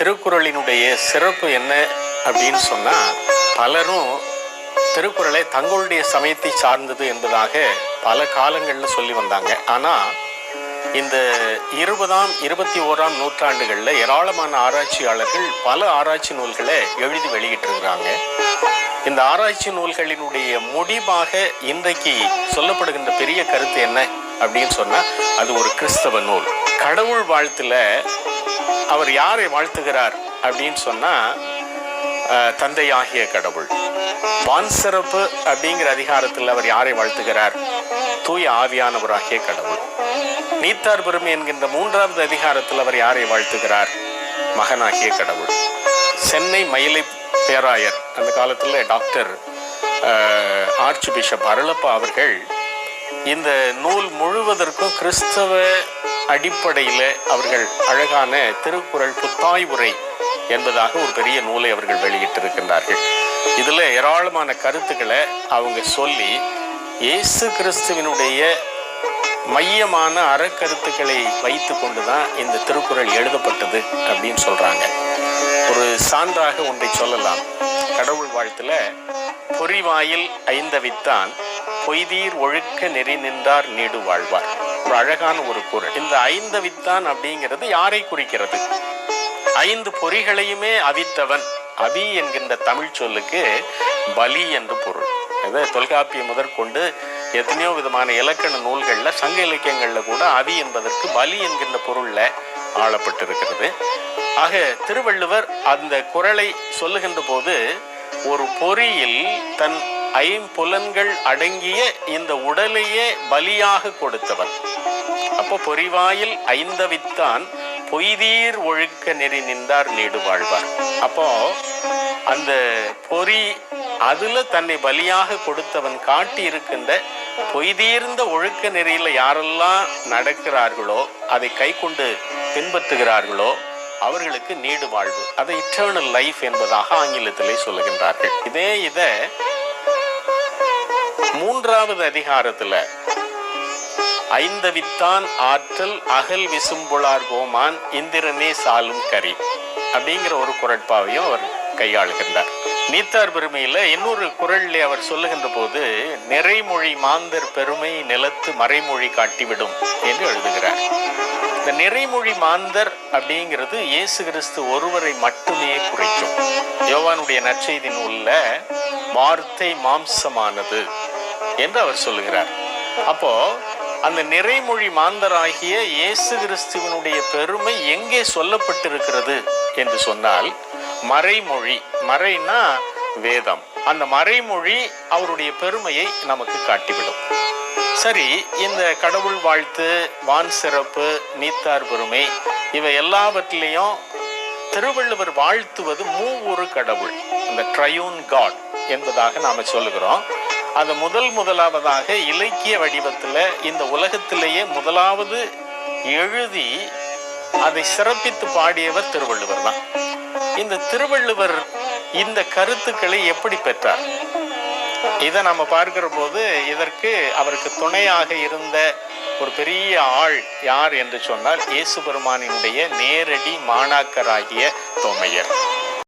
திருக்குறளினுடைய சிறப்பு என்ன அப்படின்னு சொன்னால் பலரும் திருக்குறளை தங்களுடைய சமயத்தை சார்ந்தது என்பதாக பல காலங்களில் சொல்லி வந்தாங்க. ஆனால் இந்த இருபதாம் இருபத்தி ஓராம் நூற்றாண்டுகளில் ஏராளமான ஆராய்ச்சியாளர்கள் பல ஆராய்ச்சி நூல்களை எழுதி வெளியிட்டிருக்கிறாங்க. இந்த ஆராய்ச்சி நூல்களினுடைய முடிவாக இன்றைக்கு சொல்லப்படுகின்ற பெரிய கருத்து என்ன அப்படின்னு சொன்னால் அது ஒரு கிறிஸ்தவ நூல். கடவுள் வாழ்த்துல அவர் யாரை வாழ்த்துகிறார் அப்படின்னு சொன்னா தந்தையாகிய கடவுள். வான் சிறப்பு அப்படிங்கிற அதிகாரத்தில் அவர் யாரை வாழ்த்துகிறார்? தூய ஆவியானவராகிய கடவுள். நீத்தார் பெருமை என்கின்ற மூன்றாவது அதிகாரத்தில் அவர் யாரை வாழ்த்துகிறார்? மகனாகிய கடவுள். சென்னை மயிலை பேராயர் அந்த காலத்தில் டாக்டர் ஆர்ச் பிஷப் அருளப்பா அவர்கள் இந்த நூல் முழுவதற்கும் கிறிஸ்தவ அடிப்படையில் அவர்கள் அழகான திருக்குறள் புத்தாய் உரை என்பதாக ஒரு பெரிய நூலை அவர்கள் வெளியிட்டிருக்கின்றார்கள். இதில் ஏராளமான கருத்துக்களை அவங்க சொல்லி இயேசு கிறிஸ்துவினுடைய மையமான அறக்கருத்துக்களை வைத்து கொண்டு தான் இந்த திருக்குறள் எழுதப்பட்டது அப்படின்னு சொல்கிறாங்க ஒரு சான்றாக ஒன்றை சொல்லலாம். கடவுள் வாழ்த்துல பொறிவாயில் ஐந்தவித்தான் பொய்தீர் ஒழுக்க நெறி நின்றார் நீடு வாழ்வார். ஒரு அழகான ஒரு குறள் இந்த ஐந்து வித்தான் அப்படிங்கிறது யாரை குறிக்கிறது? ஐந்து பொறிகளையுமே அவித்தவன். அவி என்கின்ற தமிழ் சொல்லுக்கு பலி என்று பொருள். இது தொல்காப்பியம் முதற்கொண்டு எத்தனையோ விதமான இலக்கண நூல்களில் சங்க இலக்கியங்களில் கூட அவி என்பதற்கு பலி என்கின்ற பொருளில் ஆளப்பட்டிருக்கிறது. ஆக திருவள்ளுவர் அந்த குறளை சொல்லுகின்ற போது ஒரு பொறியில் தன் ஐம்புலன்கள் அடங்கிய இந்த உடலையே பலியாக கொடுத்தவன். அப்போ பொறிவாயில் ஐந்தவித்தான் பொய்தீர் ஒழுக்க நெறி நின்றார் நீடு வாழ்வார். அப்போ அந்த பொறி அதுல தன்னை பலியாக கொடுத்தவன் காட்டி இருக்கின்ற பொய்தீர்ந்த ஒழுக்க நெறியில யாரெல்லாம் நடக்கிறார்களோ அதை கை கொண்டு பின்பற்றுகிறார்களோ அவர்களுக்கு நீடு வாழ்வு. அதை இட்டர்னல் லைஃப் என்பதாக ஆங்கிலத்திலே சொல்லுகின்றார்கள். இதே இதை மூன்றாவது அதிகாரத்துல ஐந்தவித்தான் ஆற்றல் அகல் விசும்புளார் கோமான் இந்திரனே சாலும் கரி அப்படிங்கிற ஒரு குரட்பாவையும் அவர் கையாளுகின்றார். நீத்தார் பெருமையில இன்னொரு குரல்ல அவர் சொல்லுகின்ற போது நிறைமொழி மாந்தர் பெருமை நிலத்து மறைமொழி காட்டிவிடும் என்று எழுதுகிறார். இந்த நிறைமொழி மாந்தர் அப்படிங்கிறது இயேசு கிறிஸ்து ஒருவரை மட்டுமே குறிக்கும். யோவானுடைய நற்செய்தி உள்ள வார்த்தை மாம்சமானது என்று அவர் சொல்லுகிறார். அப்போ அந்த நிறைமொழி மாந்தராகிய இயேசு கிறிஸ்துவனுடைய பெருமை எங்கே சொல்லப்பட்டிருக்கிறது? என்று சொன்னால் மறைமொழி. மறைனா வேதம். அந்த மறைமொழி அவருடைய பெருமையை நமக்கு காட்டிவிடும். சரி இந்த கடவுள் வாழ்த்து வான் சிறப்பு நீத்தார் பெருமை இவை எல்லாவற்றிலையும் திருவள்ளுவர் வாழ்த்துவது மூவொரு கடவுள் இந்த ட்ரையூன் காட் என்பதாக நாம சொல்லுகிறோம். அது முதல் முதலாவதாக இலக்கிய வடிவத்தில் இந்த உலகத்திலேயே முதலாவது எழுதி அதை சிறப்பித்து பாடியவர் திருவள்ளுவர் தான். இந்த திருவள்ளுவர் இந்த கருத்துக்களை எப்படி பெற்றார்? இதை நம்ம பார்க்கிற போது இதற்கு அவருக்கு துணையாக இருந்த ஒரு பெரிய ஆள் யார் என்று சொன்னால் இயேசு பெருமானினுடைய நேரடி மாணாக்கராகிய தோமையர்.